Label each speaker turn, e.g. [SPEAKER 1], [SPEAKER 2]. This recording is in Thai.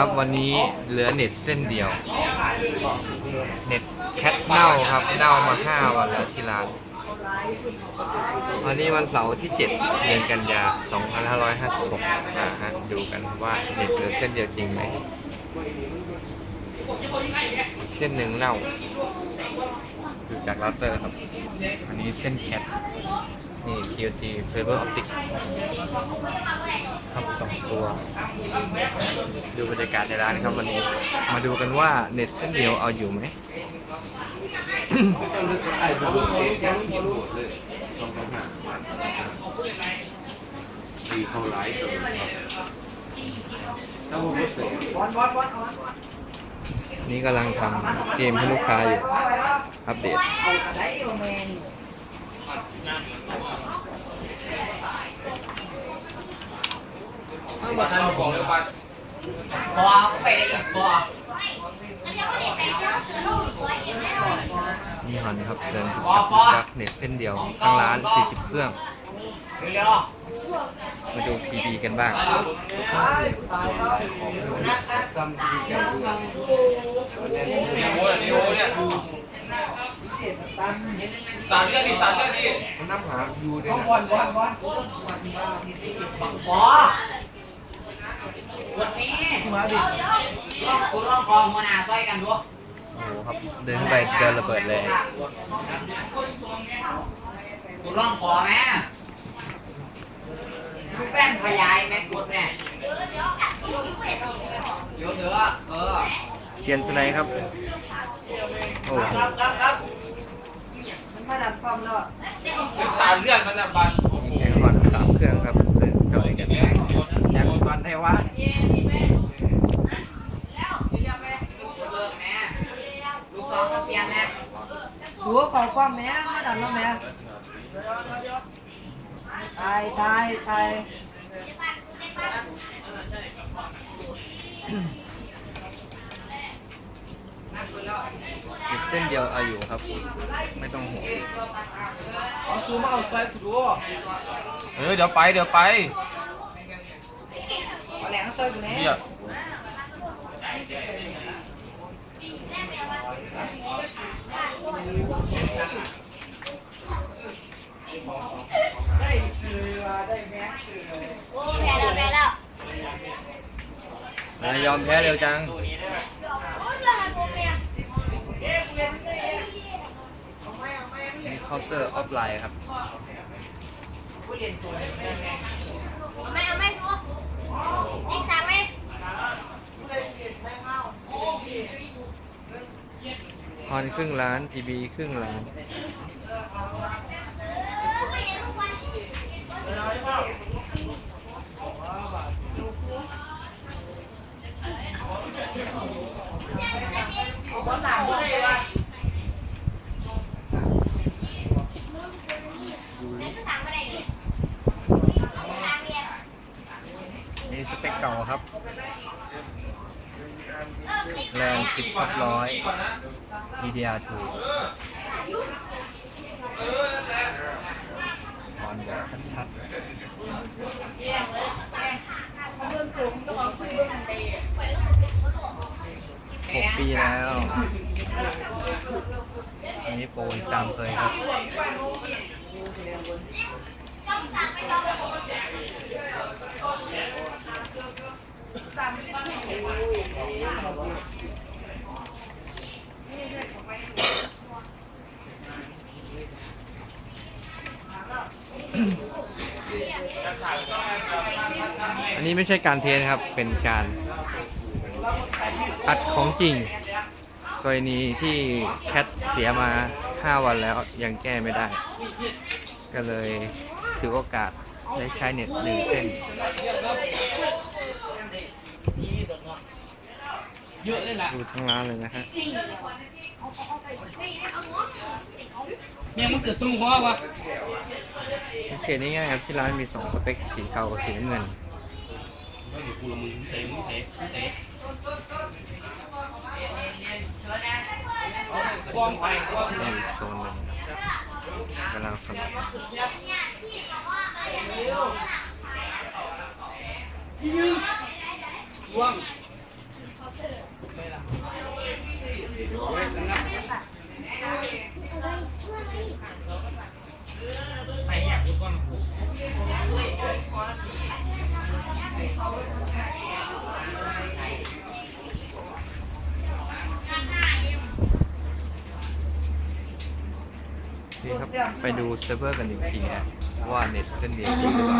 [SPEAKER 1] ครับ วันนี้เหลือเน็ตเส้นเดียว เน็ตแคทเน่าครับเน่ามา5วันแล้วที่ร้านวันนี้วันเสาร์ที่ 7 เดือนกันยา 2556นะฮะดูกันว่าเน็ตเหลือเส้นเดียวจริงไหม เส้นหนึ่งเน่า ดูจากเราเตอร์ครับ อันนี้เส้นแคท นี่ TOT Fiber Optic ครับสองตัว ดูบรรยากาศในร้านครับวันนี้ มาดูกันว่าเน็ตเส้นเดียวเอาอยู่ไหม
[SPEAKER 2] ดีเท่าไรตัวถ้าผมรู้สึก
[SPEAKER 1] นี่กำลังทำเกมให้ลูกค้าอยู่ อัปเดต
[SPEAKER 2] มาทานบอกเลยว่า
[SPEAKER 3] พอไปได้อีกพอ
[SPEAKER 1] นี่ฮอนครับเดินทุกสักทุกสักเน็ตเส้นเดียวทั้งร้าน 40 เครื่อง
[SPEAKER 3] เร็ว
[SPEAKER 1] มาดู PB กันบ้าง
[SPEAKER 2] ซ้ำที่แกดูนี่โว้ยนี่โว้ยเนี่ยสารเลือดดิสารเลือดดิมันน้ำหาอยู่ด้วย
[SPEAKER 3] บอลบอลบอลบังพอ วันนี้มาดิคุณลองกองหัวหน้าซอยกันดู
[SPEAKER 1] โอ้โหครับเดินเข้าไปเจอระเบิดเลย
[SPEAKER 3] คุณลองขอไหมชุบแป้งขยายแม่กุดแม่เดี๋ยวเดี๋ยวเออ
[SPEAKER 1] เชียนสไนครับ โอ้โห
[SPEAKER 4] มันมาดัดความรอด
[SPEAKER 2] สารเลือดมันอะบัน
[SPEAKER 1] มีแข่งฮอนสามเครื่องครับเดินเข้าไปกัน
[SPEAKER 3] อยา กก่อนได้วะเลิกแม่ลูกสองมาเปลี่ยนนะ
[SPEAKER 4] สัวฝ่ายความแม่มาดัดแล้วแม่ตายตายตาย
[SPEAKER 1] เน็ตเส้นเดียวเอาอยู่ครับ ไม่ต้องห่วง
[SPEAKER 2] เอาซูมเอาไซส์ถูกเออเดี๋ยวไปเดี๋ยวไป
[SPEAKER 4] แหลงซอยกูแน่
[SPEAKER 2] เนี่ย
[SPEAKER 4] ได้ซื้อได้แม็กซื้อ
[SPEAKER 5] โอ้แพ้แล้วแพ้แล้ว
[SPEAKER 1] มายอมแพ้เร็วจัง
[SPEAKER 5] โอ้เรื่องอะไรผมเนี่ย
[SPEAKER 4] เอ๊ะเล่นได้เอาไหมเอาไหม
[SPEAKER 1] นี่เคาน์เตอร์ออฟไลน์ครับ
[SPEAKER 5] เอาไหม่เอาไหม่ชัว อีกสามไหม
[SPEAKER 4] เล่นเล่นได้เมา
[SPEAKER 1] ฮอนครึ่งล้าน PB ครึ่งล้าน
[SPEAKER 5] ไม่เห็นทุกวัน
[SPEAKER 4] เขาสั่งได้ว่า
[SPEAKER 5] แล้วก็สั่งมาได้เลยสั่งเรียน
[SPEAKER 1] นี่สเปคเก่าครับ แรง10พัดร้อย DDR2 ฮอนแบบชัดๆหกปีแล้วอันนี้โปรตามเคยครับ
[SPEAKER 5] อั
[SPEAKER 1] นนี้ไม่ใช่การเทสครับ เป็นการอัดของจริง กรณีที่แคทเสียมา 5 วันแล้วยังแก้ไม่ได้ ก็เลยถือโอกาสได้ใช้เน็ตหนึ่งเส้น
[SPEAKER 2] เยอะเลยล่ะ
[SPEAKER 1] ดูทั้งร้านเลยนะฮะ
[SPEAKER 2] เมียมันเกิดตรงหัววะ
[SPEAKER 1] โอเคนี่ง่ายครับที่ร้านมี2สเปคสีเทากับสีน้ำเงิน
[SPEAKER 2] กองไฟกอง
[SPEAKER 1] นี่อีกโซนหนึ่ง กำลังสนุกยื
[SPEAKER 2] มว่าง
[SPEAKER 1] ใส่อยากดูก่อน นี่ครับ ไปดูเซิร์ฟเวอร์กันอีกทีนะว่าเน็ตเส้นเดียวจริงหรือเปล่า